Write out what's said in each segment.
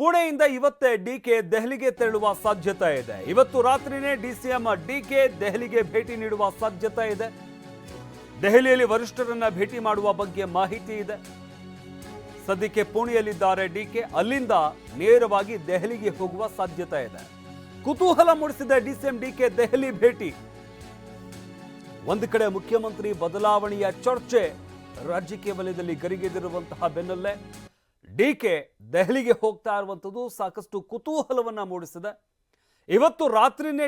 ಪುಣೆಯಿಂದ ಇವತ್ತೇ ಡಿಕೆ ದೆಹಲಿಗೆ ತೆರಳುವ ಸಾಧ್ಯತೆ ಇದೆ. ಇವತ್ತು ರಾತ್ರಿನೇ ಡಿಸಿಎಂ ಡಿಕೆ ದೆಹಲಿಗೆ ಭೇಟಿ ನೀಡುವ ಸಾಧ್ಯತೆ ಇದೆ. ದೆಹಲಿಯಲ್ಲಿ ವರಿಷ್ಠರನ್ನ ಭೇಟಿ ಮಾಡುವ ಬಗ್ಗೆ ಮಾಹಿತಿ ಇದೆ. ಸದ್ಯಕ್ಕೆ ಪುಣೆಯಲ್ಲಿದ್ದಾರೆ ಡಿಕೆ ಅಲ್ಲಿಂದ ನೇರವಾಗಿ ದೆಹಲಿಗೆ ಹೋಗುವ ಸಾಧ್ಯತೆ ಇದೆ. ಕುತೂಹಲ ಮೂಡಿಸಿದ ಡಿಸಿಎಂ ಡಿಕೆ ದೆಹಲಿ ಭೇಟಿ. ಒಂದು ಕಡೆ ಮುಖ್ಯಮಂತ್ರಿ ಬದಲಾವಣೆಯ ಚರ್ಚೆ ರಾಜಕೀಯ ವಲಯದಲ್ಲಿ ಗರಿಗೆದಿರುವಂತಹ ಬೆನ್ನಲ್ಲೇ ಡಿಕೆ ದೆಹಲಿಗೆ ಹೋಗ್ತಾ ಇರುವಂಥದ್ದು ಸಾಕಷ್ಟು ಕುತೂಹಲವನ್ನು ಮೂಡಿಸಿದೆ. ಇವತ್ತು ರಾತ್ರಿನೇ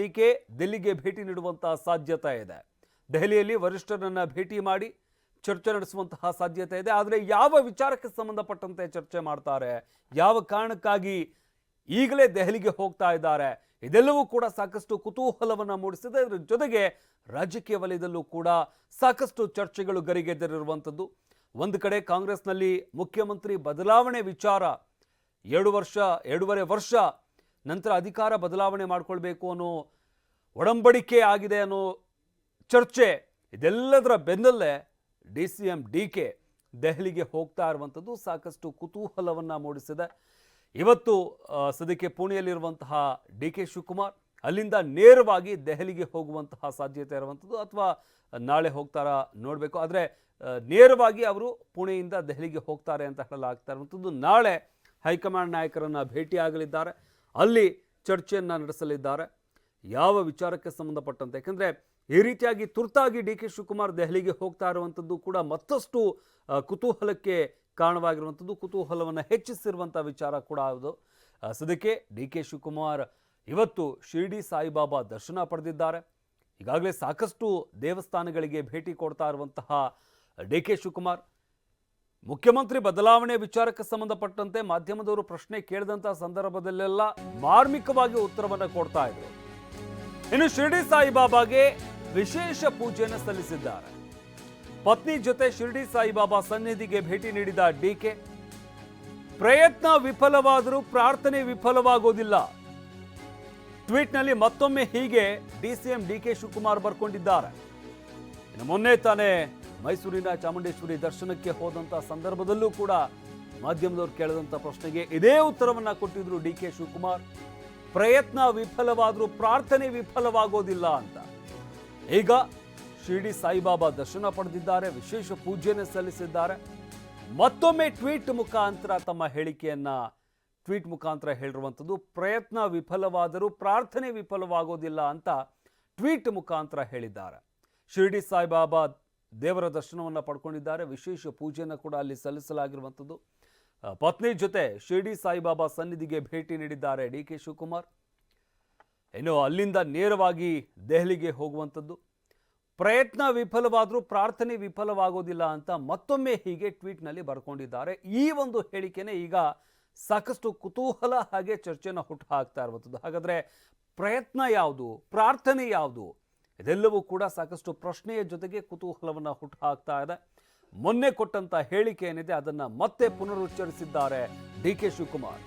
ಡಿ ಕೆ ದಿಲ್ಲಿಗೆ ಭೇಟಿ ನೀಡುವಂತಹ ಸಾಧ್ಯತೆ ಇದೆ. ದೆಹಲಿಯಲ್ಲಿ ವರಿಷ್ಠರನ್ನ ಭೇಟಿ ಮಾಡಿ ಚರ್ಚೆ ನಡೆಸುವಂತಹ ಸಾಧ್ಯತೆ ಇದೆ. ಆದರೆ ಯಾವ ವಿಚಾರಕ್ಕೆ ಸಂಬಂಧಪಟ್ಟಂತೆ ಚರ್ಚೆ ಮಾಡ್ತಾರೆ? ಯಾವ ಕಾರಣಕ್ಕಾಗಿ ಈಗಲೇ ದೆಹಲಿಗೆ ಹೋಗ್ತಾ ಇದ್ದಾರೆ? ಇದೆಲ್ಲವೂ ಕೂಡ ಸಾಕಷ್ಟು ಕುತೂಹಲವನ್ನು ಮೂಡಿಸಿದೆ. ಇದರ ಜೊತೆಗೆ ರಾಜಕೀಯ ವಲಯದಲ್ಲೂ ಕೂಡ ಸಾಕಷ್ಟು ಚರ್ಚೆಗಳು ಗರಿಗೆದರಿರುವಂಥದ್ದು ಒಂದು ಕಡೆ ಕಾಂಗ್ರೆಸ್ನಲ್ಲಿ ಮುಖ್ಯಮಂತ್ರಿ ಬದಲಾವಣೆ ವಿಚಾರ ಎರಡು ವರ್ಷ, ಎರಡೂವರೆ ವರ್ಷ, ನಂತರ ಅಧಿಕಾರ ಬದಲಾವಣೆ ಮಾಡಿಕೊಳ್ಬೇಕು ಅನ್ನೋ ಒಡಂಬಡಿಕೆ ಆಗಿದೆ ಅನ್ನೋ ಚರ್ಚೆ, ಇದೆಲ್ಲದರ ಬೆನ್ನಲ್ಲೇ D C M D K ದೆಹಲಿಗೆ ಹೋಗ್ತಾ ಇರುವಂಥದ್ದು ಸಾಕಷ್ಟು ಕುತೂಹಲವನ್ನು ಮೂಡಿಸಿದೆ. ಇವತ್ತು ಸದ್ಯಕ್ಕೆ ಪುಣೆಯಲ್ಲಿರುವಂತಹ ಡಿ ಕೆ ಶಿವಕುಮಾರ್ ಅಲ್ಲಿಂದ ನೇರವಾಗಿ ದೆಹಲಿಗೆ ಹೋಗುವಂತಹ ಸಾಧ್ಯತೆ ಇರುವಂಥದ್ದು ಅಥವಾ ನಾಳೆ ಹೋಗ್ತಾರಾ ನೋಡಬೇಕು. ಆದರೆ ನೇರವಾಗಿ ಅವರು ಪುಣೆಯಿಂದ ದೆಹಲಿಗೆ ಹೋಗ್ತಾರೆ ಅಂತ ಹೇಳಲಾಗ್ತಾ ಇರುವಂಥದ್ದು. ನಾಳೆ ಹೈಕಮಾಂಡ್ ನಾಯಕರನ್ನು ಭೇಟಿಯಾಗಲಿದ್ದಾರೆ. ಅಲ್ಲಿ ಚರ್ಚೆಯನ್ನು ನಡೆಸಲಿದ್ದಾರೆ. ಯಾವ ವಿಚಾರಕ್ಕೆ ಸಂಬಂಧಪಟ್ಟಂತೆ? ಯಾಕೆಂದರೆ, ಈ ರೀತಿಯಾಗಿ ತುರ್ತಾಗಿ ಡಿ ಕೆ ಶಿವಕುಮಾರ್ ದೆಹಲಿಗೆ ಹೋಗ್ತಾ ಇರುವಂಥದ್ದು ಕೂಡ ಮತ್ತಷ್ಟು ಕುತೂಹಲಕ್ಕೆ ಕಾರಣವಾಗಿರುವಂಥದ್ದು. ಕುತೂಹಲವನ್ನು ಹೆಚ್ಚಿಸಿರುವಂಥ ವಿಚಾರ ಕೂಡ ಅದು. ಸದ್ಯಕ್ಕೆ ಡಿ ಕೆ ಶಿವಕುಮಾರ್ ಇವತ್ತು ಶಿರ್ಡಿ ಸಾಯಿಬಾಬಾ ದರ್ಶನ ಪಡೆದಿದ್ದಾರೆ. ಈಗಾಗಲೇ ಸಾಕಷ್ಟು ದೇವಸ್ಥಾನಗಳಿಗೆ ಭೇಟಿ ಕೊಡ್ತಾ ಇರುವಂತಹ ಡಿ ಕೆ ಶಿವಕುಮಾರ್, ಮುಖ್ಯಮಂತ್ರಿ ಬದಲಾವಣೆ ವಿಚಾರಕ್ಕೆ ಸಂಬಂಧಪಟ್ಟಂತೆ ಮಾಧ್ಯಮದವರು ಪ್ರಶ್ನೆ ಕೇಳಿದಂತಹ ಸಂದರ್ಭದಲ್ಲೆಲ್ಲ ಮಾರ್ಮಿಕವಾಗಿ ಉತ್ತರವನ್ನು ಕೊಡ್ತಾ ಇದ್ರು. ಇನ್ನು ಶಿರ್ಡಿ ಸಾಯಿಬಾಬಾಗೆ ವಿಶೇಷ ಪೂಜೆಯನ್ನು ಸಲ್ಲಿಸಿದ್ದಾರೆ. ಪತ್ನಿ ಜೊತೆ ಶಿರ್ಡಿ ಸಾಯಿಬಾಬಾ ಸನ್ನಿಧಿಗೆ ಭೇಟಿ ನೀಡಿದ ಡಿಕೆ ಪ್ರಯತ್ನ ವಿಫಲವಾದರೂ ಪ್ರಾರ್ಥನೆ ವಿಫಲವಾಗೋದಿಲ್ಲ. ಟ್ವೀಟ್ನಲ್ಲಿ ಮತ್ತೊಮ್ಮೆ ಹೀಗೆ ಡಿಸಿಎಂ ಡಿ ಕೆ ಶಿವಕುಮಾರ್ ಬರ್ಕೊಂಡಿದ್ದಾರೆ. ಇನ್ನು ಮೊನ್ನೆ ತಾನೇ ಮೈಸೂರಿನ ಚಾಮುಂಡೇಶ್ವರಿ ದರ್ಶನಕ್ಕೆ ಹೋದಂಥ ಸಂದರ್ಭದಲ್ಲೂ ಕೂಡ ಮಾಧ್ಯಮದವರು ಕೇಳಿದಂಥ ಪ್ರಶ್ನೆಗೆ ಇದೇ ಉತ್ತರವನ್ನು ಕೊಟ್ಟಿದ್ರು ಡಿ ಕೆ ಶಿವಕುಮಾರ್. ಪ್ರಯತ್ನ ವಿಫಲವಾದರೂ ಪ್ರಾರ್ಥನೆ ವಿಫಲವಾಗೋದಿಲ್ಲ ಅಂತ. ಈಗ ಶಿರ್ಡಿ ಸಾಯಿಬಾಬಾ ದರ್ಶನ ಪಡೆದಿದ್ದಾರೆ, ವಿಶೇಷ ಪೂಜೆಯನ್ನು ಸಲ್ಲಿಸಿದ್ದಾರೆ. ಮತ್ತೊಮ್ಮೆ ಟ್ವೀಟ್ ಮುಖಾಂತರ ತಮ್ಮ ಹೇಳಿಕೆಯನ್ನ ಟ್ವೀಟ್ ಮುಖಾಂತರ ಹೇಳಿರುವಂಥದ್ದು, ಪ್ರಯತ್ನ ವಿಫಲವಾದರೂ ಪ್ರಾರ್ಥನೆ ವಿಫಲವಾಗೋದಿಲ್ಲ ಅಂತ ಟ್ವೀಟ್ ಮುಖಾಂತರ ಹೇಳಿದ್ದಾರೆ. ಶಿರಡಿ ಸಾಯಿಬಾಬಾ ದೇವರ ದರ್ಶನವನ್ನು ಪಡ್ಕೊಂಡಿದ್ದಾರೆ. ವಿಶೇಷ ಪೂಜೆಯನ್ನು ಕೂಡ ಅಲ್ಲಿ ಸಲ್ಲಿಸಲಾಗಿರುವಂಥದ್ದು. ಪತ್ನಿ ಜೊತೆ ಶಿರಡಿ ಸಾಯಿಬಾಬಾ ಸನ್ನಿಧಿಗೆ ಭೇಟಿ ನೀಡಿದ್ದಾರೆ ಡಿ ಕೆ ಶಿವಕುಮಾರ್. ಇನ್ನು ಅಲ್ಲಿಂದ ನೇರವಾಗಿ ದೆಹಲಿಗೆ ಹೋಗುವಂಥದ್ದು. ಪ್ರಯತ್ನ ವಿಫಲವಾದರೂ ಪ್ರಾರ್ಥನೆ ವಿಫಲವಾಗೋದಿಲ್ಲ ಅಂತ ಮತ್ತೊಮ್ಮೆ ಹೀಗೆ ಟ್ವೀಟ್ನಲ್ಲಿ ಬರ್ಕೊಂಡಿದ್ದಾರೆ. ಈ ಒಂದು ಹೇಳಿಕೆನೇ ಈಗ ಸಾಕಷ್ಟು ಕುತೂಹಲ ಹಾಗೆ ಚರ್ಚೆನ ಹುಟ್ಟು ಹಾಕ್ತಾ ಇರುವಂಥದ್ದು. ಹಾಗಾದರೆ ಪ್ರಯತ್ನ ಯಾವುದು? ಪ್ರಾರ್ಥನೆ ಯಾವುದು? ಇದೆಲ್ಲವೂ ಕೂಡ ಸಾಕಷ್ಟು ಪ್ರಶ್ನೆಯ ಜೊತೆಗೆ ಕುತೂಹಲವನ್ನು ಹುಟ್ಟು ಹಾಕ್ತಾ ಇದೆ. ಮೊನ್ನೆ ಕೊಟ್ಟಂತ ಹೇಳಿಕೆ ಏನಿದೆ, ಅದನ್ನು ಮತ್ತೆ ಪುನರುಚ್ಚರಿಸಿದ್ದಾರೆ ಡಿ ಕೆ ಶಿವಕುಮಾರ್.